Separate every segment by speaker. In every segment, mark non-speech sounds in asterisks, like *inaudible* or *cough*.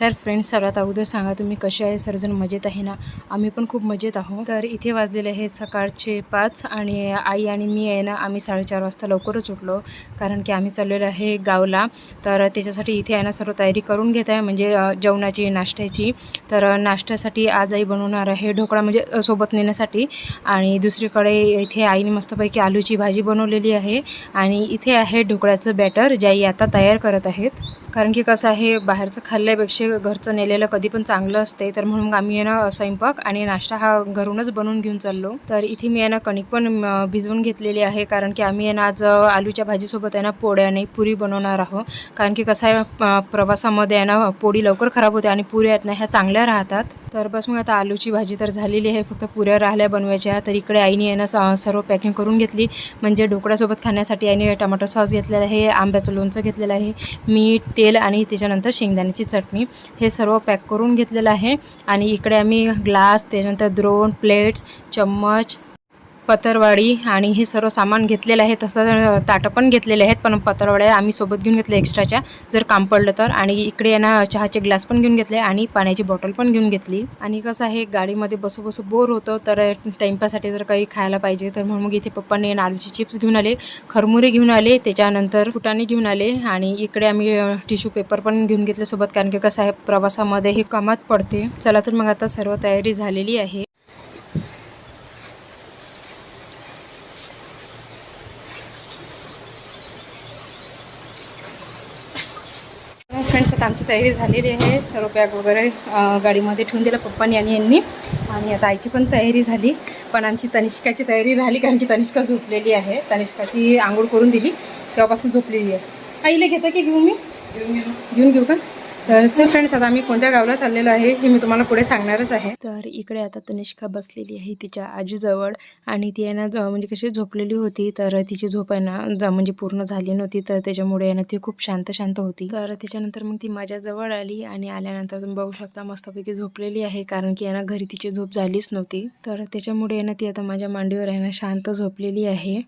Speaker 1: तर फ्रेंड्स सर्वात अगोदर सांगा तुम्ही कसे आहे? सर्वजण मजेत आहे ना? आम्ही पण खूप मजेत आहोत. तर इथे वाजलेले आहे सकाळचे पाच आणि आई आणि मी आहे ना आम्ही साडेचार वाजता लवकरच उठलो. कारण की आम्ही चाललेलो आहे गावला. तर त्याच्यासाठी इथे आहे ना सर्व तयारी करून घेत आहे. म्हणजे जेवणाची नाश्त्याची. तर नाश्त्यासाठी आज आई बनवणार आहे ढोकळा म्हणजे सोबत नेण्यासाठी. आणि दुसरीकडे इथे आईने मस्तपैकी आलूची भाजी बनवलेली आहे. आणि इथे आहे ढोकळ्याचं बॅटर जे आई आता तयार करत आहेत. कारण की कसं आहे बाहेरचं खाल्ल्यापेक्षा घरचं नेलेलं कधी पण चांगलं असते तर म्हणून मग आम्ही आहे ना स्वयंपाक आणि नाश्ता हा घरूनच बनवून घेऊन चाललो. तर इथे मी आहे ना कणिक पण भिजवून घेतलेली आहे कारण की आम्ही आहे ना आज आलूच्या भाजीसोबत आहे ना पोळ्याने पुरी बनवणार आहोत. कारण की कसं आहे प्रवासामध्ये आहे ना पोळी लवकर खराब होते आणि पुऱ्या आहेत ना ह्या चांगल्या राहतात. तर बस मग आता आलूची भाजी तर झालेली आहे. फक्त पुऱ्या राहिल्या बनवायच्या. तर इकडे आईने आहे ना सर्व पॅकिंग करून घेतली. म्हणजे ढोकळ्यासोबत खाण्यासाठी आईने टमाटर सॉस घेतलेला आहे. आंब्याचं लोणचं घेतलेलं आहे. मीठ तेल आणि त्याच्यानंतर शेंगदाण्याची चटणी. हे सर्व पॅक करून घेतलेलं आहे. आणि इकडे आम्ही ग्लास त्याच्यानंतर द्रोण प्लेट्स चम्मच पतरवाडी आणि हे सर्व सामान घेतलेलं आहे तसं ताटं पण घेतलेले आहेत पण पतरवाड्या आम्ही सोबत घेऊन घेतले एक्स्ट्राच्या. जर काम पडलं तर. आणि इकडे यांना चहाचे ग्लास पण घेऊन घेतले आणि पाण्याची बॉटल पण घेऊन घेतली. आणि कसं आहे गाडीमध्ये बसू बसू बोर होतं तर टाईमपाससाठी जर काही खायला पाहिजे तर म्हणून मग इथे पप्पाने आलूचे चिप्स घेऊन आले खरमुरे घेऊन आले त्याच्यानंतर फुटाणे घेऊन आले आणि इकडे आम्ही टिश्यू पेपर पण घेऊन घेतले सोबत कारण की कसं आहे प्रवासामध्ये हे कामात पडते. चला तर मग आता सर्व तयारी झालेली आहे. फ्रेंड्स आता आमची तयारी झालेली आहे. सर्व बॅग वगैरे गाडीमध्ये ठेवून दिला पप्पांनी आणि यांनी. आणि आता आईची पण तयारी झाली. पण आमची तनिष्काची तयारी राहिली कारण की तनिष्का झोपलेली आहे. तनिष्काची आंघोळ करून दिली. तेव्हापासून झोपलेली आहे. आईला घेता की घेऊ मी? घेऊन घेऊ का? तर फ्रेंड्स आता आम्ही कोणत्या गावाला चाललेलो आहे हे मी तुम्हाला पुढे सांगणारच आहे. तर इकडे आता तनिष्का बसलेली आहे तिच्या आजीजवळ आणि ती आहे ना ज- म्हणजे कशी झोपलेली होती तर तिची झोप आहे ना म्हणजे पूर्ण झाली नव्हती तर त्याच्यामुळे आहे ना ती खूप शांत शांत होती. तर त्याच्यानंतर मग ती माझ्याजवळ आली आणि आल्यानंतर तुम्ही बघू शकता मस्तपैकी झोपलेली आहे कारण की यांना ना घरी तिची झोप झालीच नव्हती. तर त्याच्यामुळे आहे ना ती आता माझ्या मांडीवर आहे ना शांत झोपलेली आहे.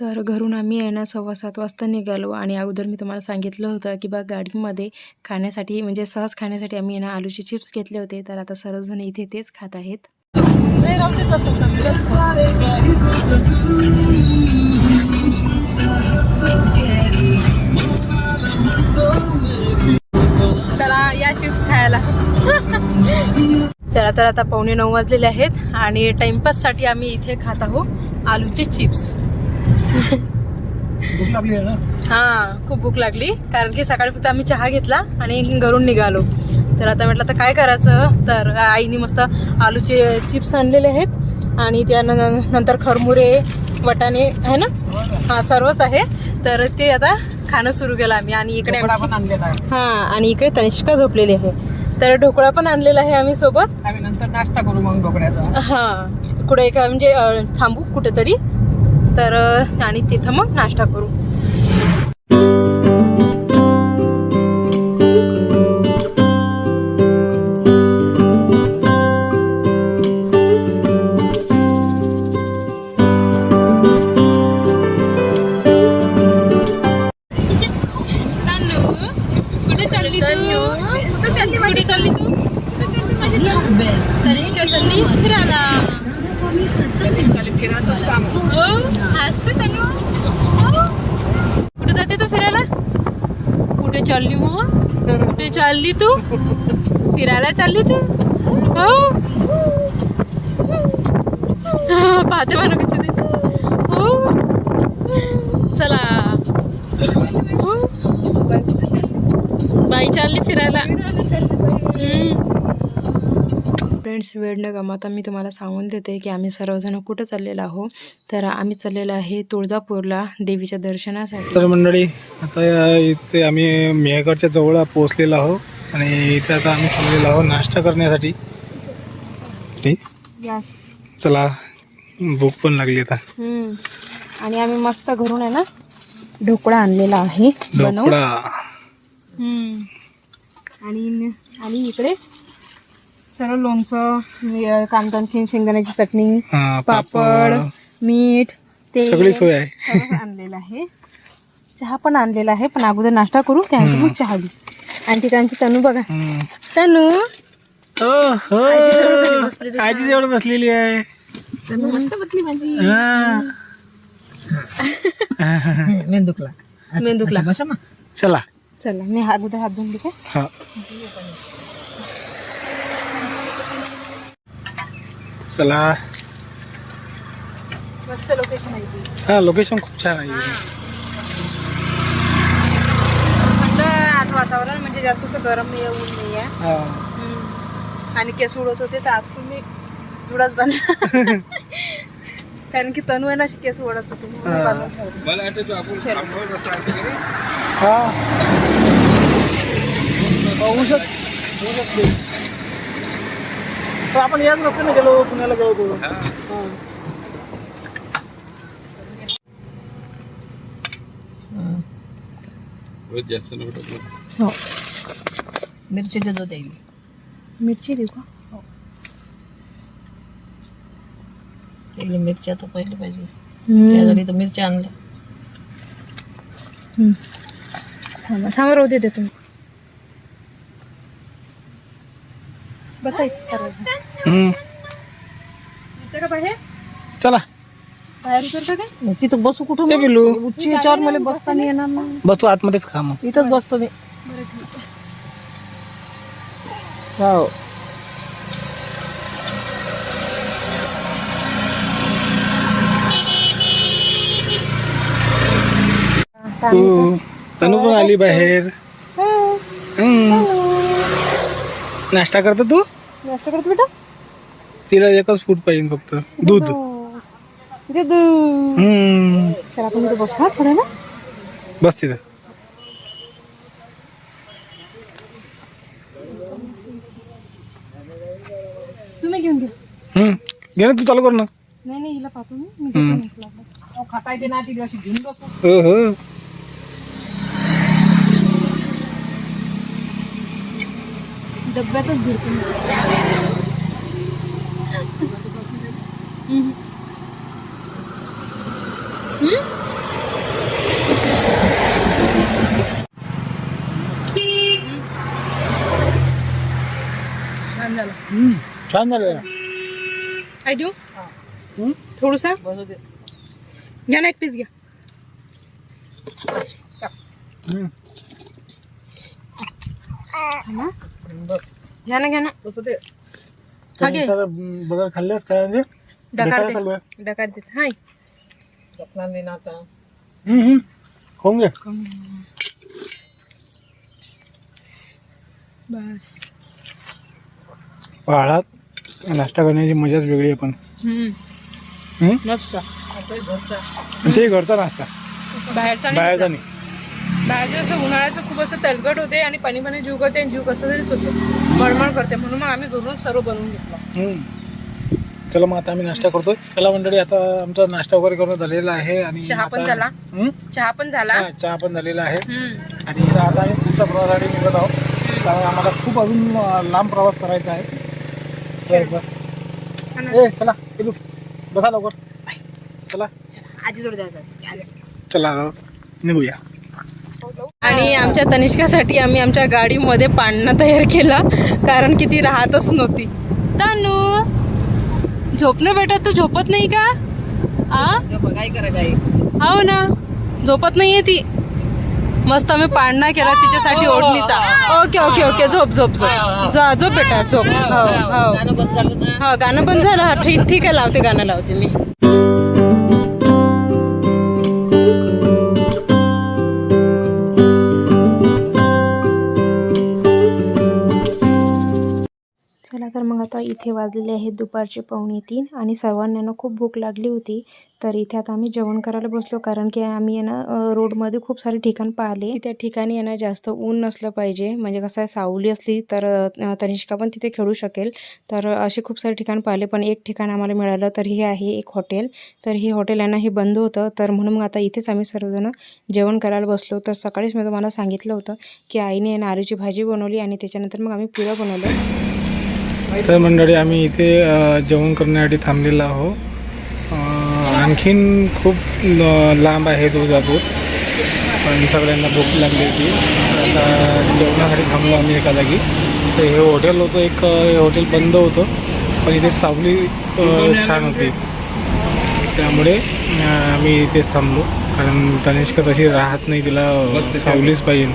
Speaker 1: तर घरून आम्ही आहे ना सव्वा सात वाजता निघालो आणि अगोदर मी तुम्हाला सांगितलं होतं की बा गाडीमध्ये खाण्यासाठी म्हणजे सहज खाण्यासाठी आम्ही आहे ना आलूचे चिप्स घेतले होते. तर आता सर्वजण इथे तेच खात आहेत. चला या चिप्स खायला. चला तर आता पावणे नऊ वाजलेले आहेत आणि टाइमपाससाठी आम्ही इथे खात आहोत आलूचे चिप्स.
Speaker 2: भूक लागली आहे ना?
Speaker 1: हा खूप भूक लागली. कारण की सकाळी फक्त आम्ही चहा घेतला आणि घरून निघालो. तर आता म्हटलं तर काय करायचं? तर आईने मस्त आलूचे चिप्स आणलेले आहेत आणि त्या न- नंतर खरमुरे वटाणे आहे ना? हा सर्वच आहे. तर ते आता खाणं सुरू केलं आम्ही आणि इकडे हा आणि इकडे तनिष्का झोपलेली आहे. तर ढोकळा पण आणलेला आहे आम्ही सोबत.
Speaker 2: आम्ही नंतर नाश्ता करू मग ढोकळ्याचा.
Speaker 1: हा कुठे एका म्हणजे थांबू कुठेतरी. तर आणि तिथं मग नाश्ता करू. कुठे चालली तू? फिरायला चालली तू? हो? पाहते म्हणा कशी ते. हो? चला. हो? बाई चालली फिरायला. फ्रेंड्स वेळ न गमाता मी तुम्हाला सांगून देते की आम्ही सर्वजण कुठं चाललेलो आहोत. तर आम्ही चाललेलो आहे तुळजापूरला देवीच्या दर्शनासाठी.
Speaker 2: तर मंडळी आता इथे आम्ही मेहगडच्या जवळ पोहोचलेलो आहोत आणि इथे आता आम्ही थांबलेलो आहोत नाश्ता करण्यासाठी. चला भूक पण लागली आता.
Speaker 1: आणि आम्ही मस्त घरून आहे ना ढोकळा आणलेला आहे
Speaker 2: ढोकळा.
Speaker 1: आणि आणि इकडे सर्व लोणचं कांदा शेंगदाण्याची चटणी
Speaker 2: हा,
Speaker 1: पापड मीठ ते
Speaker 2: सगळी सोय आहे.
Speaker 1: आणलेलं आहे. चहा पण आणलेला आहे पण अगोदर नाश्ता करू त्यानंतर मग चहा घेऊ. आणि ठिकाणची तनू बघा. तनू?
Speaker 2: हो हो. आजी जवळ बसलेली आहे. हा.
Speaker 3: मेंदुकला. *laughs*
Speaker 1: मेंदूकला.
Speaker 2: चला.
Speaker 1: चला मी हा अगोदर हात धुवून काय
Speaker 2: चला.
Speaker 1: मस्त लोकेशन आहे ती.
Speaker 2: हा लोकेशन खूप छान आहे.
Speaker 1: थंड आज वातावरण म्हणजे जास्त असं गरम नाही ऊन नाही आहे.
Speaker 2: हा.
Speaker 1: आणि केस उडत होते तर आज तुम्ही जुडाच बांधला *laughs* कारण की तनू आहे ना अशी केस ओढत होते म्हणून.
Speaker 2: हा. शक होऊ शकते तर. आपण याच रस्त्याने गेलो पुण्याला गेलो होतो हा.
Speaker 1: हो.
Speaker 3: मिरची देतो त्याला
Speaker 1: मिरची देऊ का?
Speaker 3: त्याला मिरच्या तर पहिले पाहिजे. त्यासाठी तर मिरच्या आणल्या
Speaker 1: थांबा राहू देते तुम्ही बसायचं सर्व
Speaker 2: हम्म.
Speaker 1: का बाहेर.
Speaker 2: चला.
Speaker 3: तिथं बसू कुठं
Speaker 2: ये
Speaker 3: मग?
Speaker 2: पिल्लू
Speaker 3: उच्ची याच्यावर मला बसता नाही येणार ना
Speaker 2: बस तू आतमध्येच खा मग.
Speaker 3: इथंच बसतो मी. हो.
Speaker 2: तनू पण आली बाहेर. हम्म. नाश्ता करतो तू?
Speaker 1: नाश्ता करतो बेटा?
Speaker 2: तिला एकच फूड पाहिजे फक्त. दूध.
Speaker 1: इथे दूध.
Speaker 2: हम्म.
Speaker 1: चला आपण इथे बसू हा थोडं ना
Speaker 2: बस तिथं.
Speaker 1: तुम्ही घेऊन घ्या.
Speaker 2: हम्म. घे ना तू चालू कर ना.
Speaker 1: नाही नाही हिला पाहतो मी. घेतो म्हटलं.
Speaker 3: खाता येते ना ती अशी घेऊन बसतो
Speaker 2: हो हो.
Speaker 1: डब्यातच भिडतो मी. हम्म. हम्म? छान झालं
Speaker 2: हम्म. छान झालं
Speaker 1: काय देऊ
Speaker 2: हम्म.
Speaker 1: थोडसा
Speaker 3: बसू दे
Speaker 1: घ्या ना एक पीस घ्या
Speaker 2: हम्म.
Speaker 3: बस.
Speaker 1: घ्या ना घ्या ना. हा घे.
Speaker 2: खाल्लेच काय म्हणजे
Speaker 1: डकार
Speaker 2: चालू आहे.
Speaker 1: डकार देत. हाय.
Speaker 3: स्वप्नान देईन आता.
Speaker 2: हम्म, हम्म. खाऊन घे.
Speaker 1: बस.
Speaker 2: पहाडात नाश्ता करण्याची मजाच वेगळी आहे पण.
Speaker 1: हम्म.
Speaker 2: हम्म?
Speaker 1: मस्त
Speaker 3: आता घरचा.
Speaker 2: आणि ते घरचा नाश्ता.
Speaker 1: बाहेरचा नाही
Speaker 2: बाहेरचा. नाही.
Speaker 1: बाहेरचं असं उन्हाळ्याचं खूप असं तेलकट होते आणि पाणी पाणी जीव करते आणि जीव कसं तरीच होते मळमळ करते. म्हणून मग आम्ही घरूनच सर्व बनवून घेतलं.
Speaker 2: चला मग आता आम्ही नाश्ता करतोय. चला मंडळी आता आमचा नाश्ता वगैरे करून झालेला आहे आणि
Speaker 1: चहा पण झाला. चहा पण झाला.
Speaker 2: हा, चहा पण झालेला आहे. आणि आता आम्ही पुढच्या प्रवासासाठी निघत आहोत. कारण आम्हाला खूप अजून लांब प्रवास करायचा आहे. बस. ए चला बसा लवकर. चला.
Speaker 1: आजी
Speaker 2: चला निघूया.
Speaker 1: आणि आमच्या तनिष्कासाठी आम्ही आमच्या गाडीमध्ये पाळणा तयार केला कारण की ती राहतच नव्हती. तानू झोपणं बेटा? तू झोपत नाही का? आ?
Speaker 3: काय करा काय
Speaker 1: हो ना. झोपत नाहीये ती. मस्त आम्ही पाळणा केला तिच्यासाठी ओढणीचा. Okay okay okay. झोप झोप झोप. जा झोप बेटा झोप. हो हो.
Speaker 3: गाणं बंद झालं
Speaker 1: हा हा ठीक ठीक आहे लावते गाणं लावते मी. आता इथे वाजलेले आहेत दुपारचे पावणे तीन आणि सर्वांना खूप भूक लागली होती. तर इथे आता आम्ही जेवण करायला बसलो कारण की आम्ही आहे ना रोडमध्ये खूप सारे ठिकाण पाहिले. त्या ठिकाणी आहे ना जास्त ऊन नसलं पाहिजे. म्हणजे कसं आहे सावली असली तर तनिष्का पण तिथे खेळू शकेल. तर असे खूप सारे ठिकाण पाहिले पण एक ठिकाण आम्हाला मिळालं तर हे आहे एक हॉटेल. तर हे हॉटेल आहे ना हे बंद होतं. तर म्हणून मग आता इथेच आम्ही सर्वजण जेवण करायला बसलो. तर सकाळीच मी तुम्हाला सांगितलं होतं की आईने आहे ना भाजी बनवली आणि त्याच्यानंतर मग आम्ही पुऱ्या बनवलं
Speaker 2: तर मंडळी आम्ही इथे जेवण करण्यासाठी थांबलेलो आहो आणखीन खूप लांब आहे तुळजापूर पण सगळ्यांना भूक लागली होती. आता जेवणासाठी थांबलो आम्ही एका जागी. तर हे हॉटेल होतं एक हे हॉटेल बंद होतं. पण इथे सावली छान होती. त्यामुळे आम्ही इथेच थांबलो. कारण तनिष्का तशी राहत नाही तिला सावलीच पाहिजे.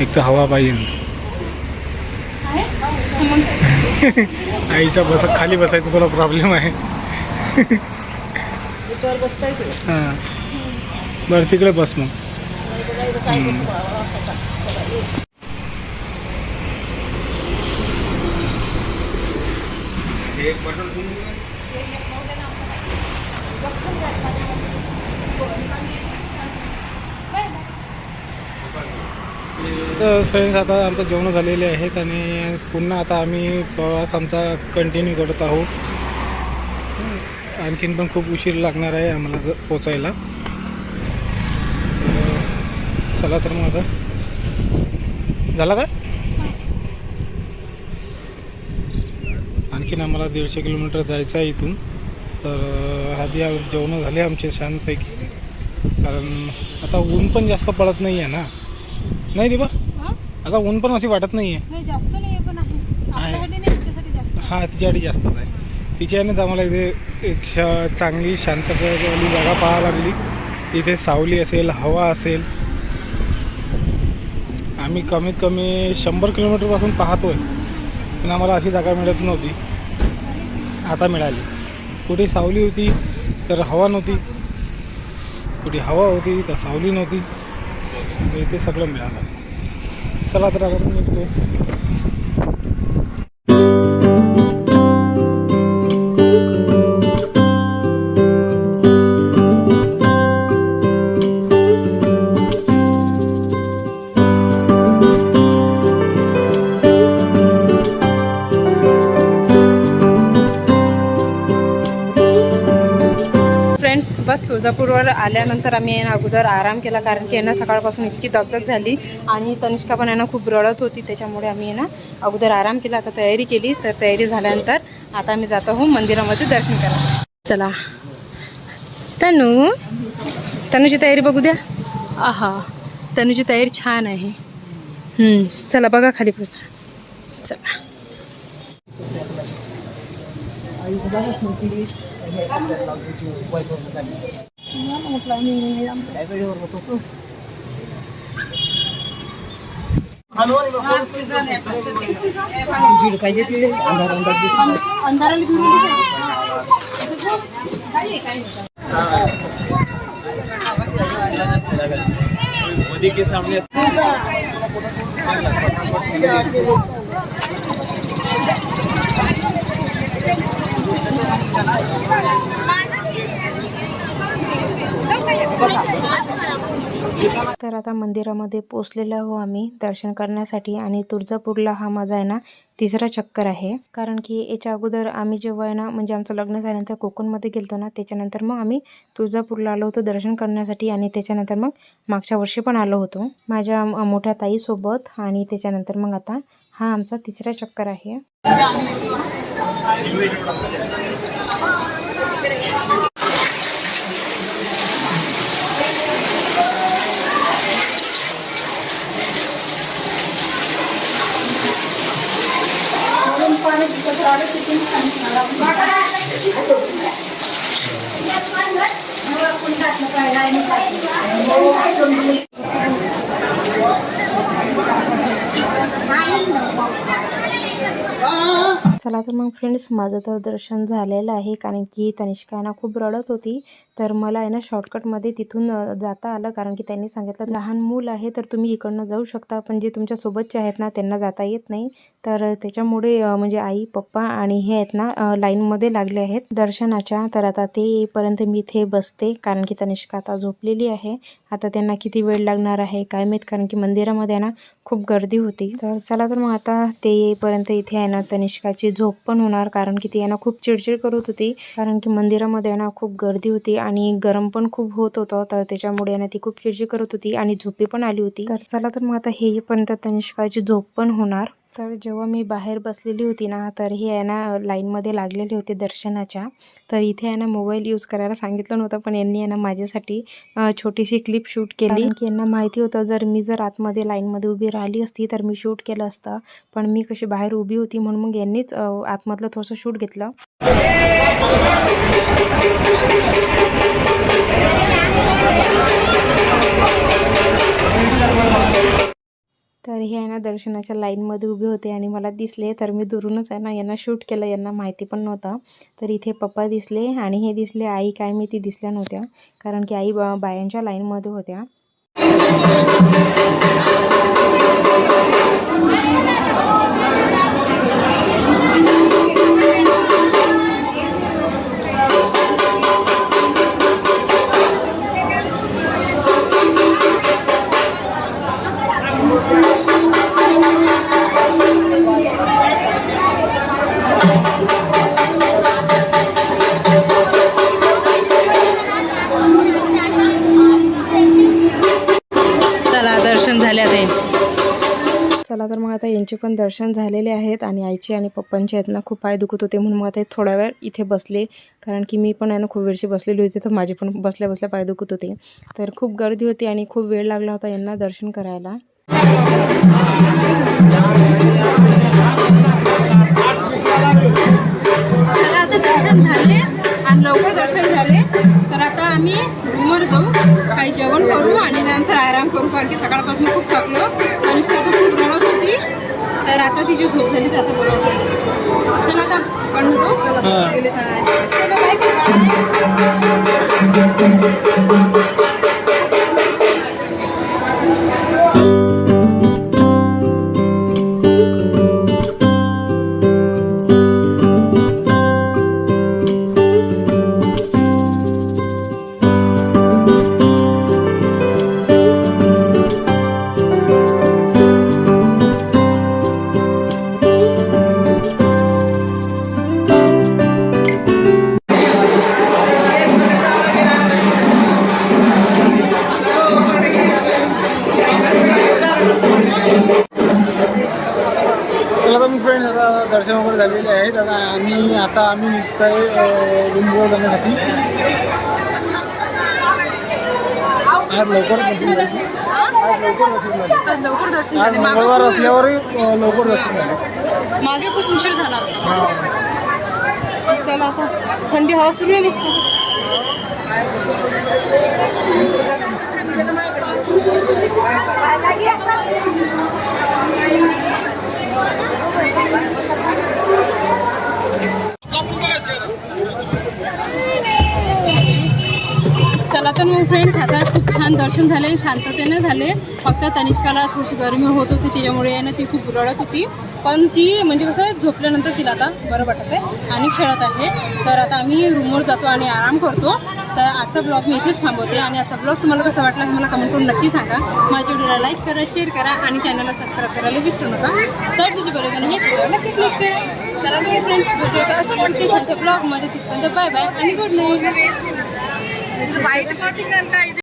Speaker 2: एक तर हवा पाहिजे. *laughs* आईचा बस खाली बसायचा थोडा प्रॉब्लेम आहे. हां. बरं तिकडे बस मग. हम्म. तर फ्रेंड्स आता आमचं जेवण झालेले आहेत आणि पुन्हा आता आम्ही प्रवास आमचा कंटिन्यू करत आहोत. आणखीन पण खूप उशीर लागणार आहे आम्हाला जर पोचायला. तर चला तर मग आता. झाला का? आणखीन आम्हाला दीडशे किलोमीटर जायचं आहे इथून. तर आधी जेवणं झाले आमचे छानपैकी. कारण आता ऊन पण जास्त पडत नाही आहे ना. नाही दिबा आता ऊन पण अशी वाटत नाही आहे
Speaker 1: नाही जास्त नाही पण आहे.
Speaker 2: आपल्यासाठी
Speaker 1: नाही तुमच्यासाठी जास्त
Speaker 2: हा तिच्यासाठी जास्तच आहे. तिच्यानेच आम्हाला इथे एक श चांगली शांततेवाली जागा पाहायला लागली. इथे सावली असेल हवा असेल. आम्ही कमीत कमी शंभर किलोमीटरपासून पाहतोय. पण आम्हाला अशी जागा मिळत नव्हती. आता मिळाली. कुठे सावली होती तर हवा नव्हती. कुठे हवा होती तर सावली नव्हती. तर इथे सगळं मिळालं. चला तर आपण निघतो
Speaker 1: बस तुळजापूरवर आल्यानंतर आम्ही आहे ना अगोदर आराम केला कारण की यांना सकाळपासून इतकी दगदग झाली आणि तनिष्का पण यांना खूप रडत होती त्याच्यामुळे आम्ही यांना ना अगोदर आराम केला आता तयारी केली. तर तयारी झाल्यानंतर आता आम्ही जात आहोत मंदिरामध्ये दर्शन करा चला. तनू तनूची तयारी बघू द्या. आहा तनूची तयारी छान आहे. चला बघा खाली पुसा चला.
Speaker 3: पाहिजे ती अंधार अंधार
Speaker 1: तर आता मंदिरामध्ये पोचलेलो आहो आम्ही दर्शन करण्यासाठी आणि तुळजापूरला हा माझा आहे ना तिसरा चक्कर आहे. कारण की याच्या अगोदर आम्ही जेव्हा आहे ना म्हणजे आमचं लग्न झाल्यानंतर कोकणमध्ये गेलतो ना त्याच्यानंतर मग आम्ही तुळजापूरला आलो होतो दर्शन करण्यासाठी आणि त्याच्यानंतर मग मागच्या वर्षी पण आलो होतो. माझ्या मोठ्या ताईसोबत आणि त्याच्यानंतर मग आता हा आमचा तिसरा चक्कर आहे. Ah! चला तर मग फ्रेंड्स माझं तर दर्शन झालेलं आहे. कारण की तनिष्का आहे ना खूप रडत होती. तर मला आहे ना शॉर्टकटमध्ये तिथून जाता आलं. कारण की त्यांनी सांगितलं लहान मूल आहे तर तुम्ही इकडनं जाऊ शकता. पण जे तुमच्या सोबतचे आहेत ना त्यांना जाता येत नाही. तर त्याच्यामुळे म्हणजे आई पप्पा आणि हे आहेत ना लाईनमध्ये लागले आहेत. दर्शनाच्या तर आता ते येईपर्यंत मी इथे बसते. कारण की तनिष्का आता झोपलेली आहे. आता त्यांना किती वेळ लागणार आहे काय माहीत? कारण की मंदिरामध्ये आहे ना खूप गर्दी होती. तर चला तर मग आता ते येईपर्यंत इथे आहे ना तनिष्काची झोप पण होणार कारण की ती आहे ना खूप चिडचिड करत होती. कारण की मंदिरामध्ये आहे ना खूप गर्दी होती आणि गरम पण खूप होत होतं तर त्याच्यामुळे यांना ना ती खूप चिडचिड करत होती आणि झोपी पण आली होती. तर चला तर मग आता हे त्या तनिष्काची झोप पण होणार. तर जेव्हा मी बाहेर बसलेली होती ना तर हे आहे ना लाईनमध्ये लागलेले होते दर्शनाच्या. तर इथे आहे ना मोबाईल यूज करायला सांगितलं नव्हतं पण यांनी आहे ना माझ्यासाठी छोटीशी क्लिप शूट केली. की यांना माहिती होतं जर मी जर आतमध्ये लाईनमध्ये उभी राहिली असती तर मी शूट केलं असतं. पण मी कशी बाहेर उभी होती म्हणून मग यांनीच आतमधलं थोडंसं शूट घेतलं. तर हे आहे ना दर्शनाच्या लाईनमध्ये उभे होते आणि मला दिसले तर मी दुरूनच आहे ना यांना शूट केलं यांना माहिती पण नव्हतं. तर इथे पप्पा दिसले आणि हे दिसले आई काय मी ती दिसल्या नव्हत्या कारण की आई बा- बायांच्या लाईनमध्ये होत्या. यांचे पण दर्शन झालेले आहेत आणि आईचे आणि पप्पांचे आहेत ना खूप पाय दुखत होते म्हणून मग आता थोड्या थोडा वेळ इथे बसले. कारण की मी पण आहे ना खूप वेळची बसलेली होती तर माझे पण बसल्या बसल्या पाय दुखत होते. तर खूप गर्दी होती आणि खूप वेळ लागला होता यांना दर्शन करायला.
Speaker 3: आता दर्शन झाले आणि लवकर दर्शन झाले. तर आता आम्ही रूमवर जाऊ. काही जेवण करू आणि नंतर आराम करू कारण की सकाळपासून खूप थकलो. अनुष्का तर खूप रडत होती. तर आता तिची झोप झाली तर आता बरोबर चला आता पण जाऊ. चलो. बाय
Speaker 2: चला फ्रेंड्स आता दर्शन वगैरे झालेले आहेत. आता आणि आता आम्ही निघत आहे रूमवर जाण्यासाठी. आज लवकर बसून झाली आज लवकर बसून झाली
Speaker 3: आज लवकर दर्शन
Speaker 2: आज
Speaker 3: झाले. मागे
Speaker 2: मंगळवार
Speaker 3: खूप-
Speaker 2: असल्यावरही अ, लवकर दर्शन झाले.
Speaker 3: मागे खूप उशीर झाला. होता
Speaker 2: हां.
Speaker 3: चला आता. थंडी हवा सुरू आहे मस्त. चला तर मग फ्रेंड्स आता खूप छान दर्शन झाले शांततेने झाले. फक्त तनिष्काला थोडीशी गरमी होत होती त्याच्यामुळे आहे ना ती खूप रडत होती. पण ती म्हणजे कसं झोपल्यानंतर तिला आता बरं वाटत आहे आणि खेळत आहे. तर आता आम्ही रूमवर जातो आणि आराम करतो. तर आजचा ब्लॉग मी इथेच थांबवते आणि आजचा ब्लॉग तुम्हाला कसा वाटला हे मला कमेंट करून नक्की सांगा. माझ्या व्हिडिओला लाईक करा शेअर करा आणि चॅनलला सबस्क्राईब करायला विसरू नका. सर तुझी बरोबर हे नक्की क्लिक करा. चला तुम्ही फ्रेंड्स भेटू का अशा पुढच्या छानच्या ब्लॉगमध्ये तिथपर्यंत बाय बाय आणि गुड नाईट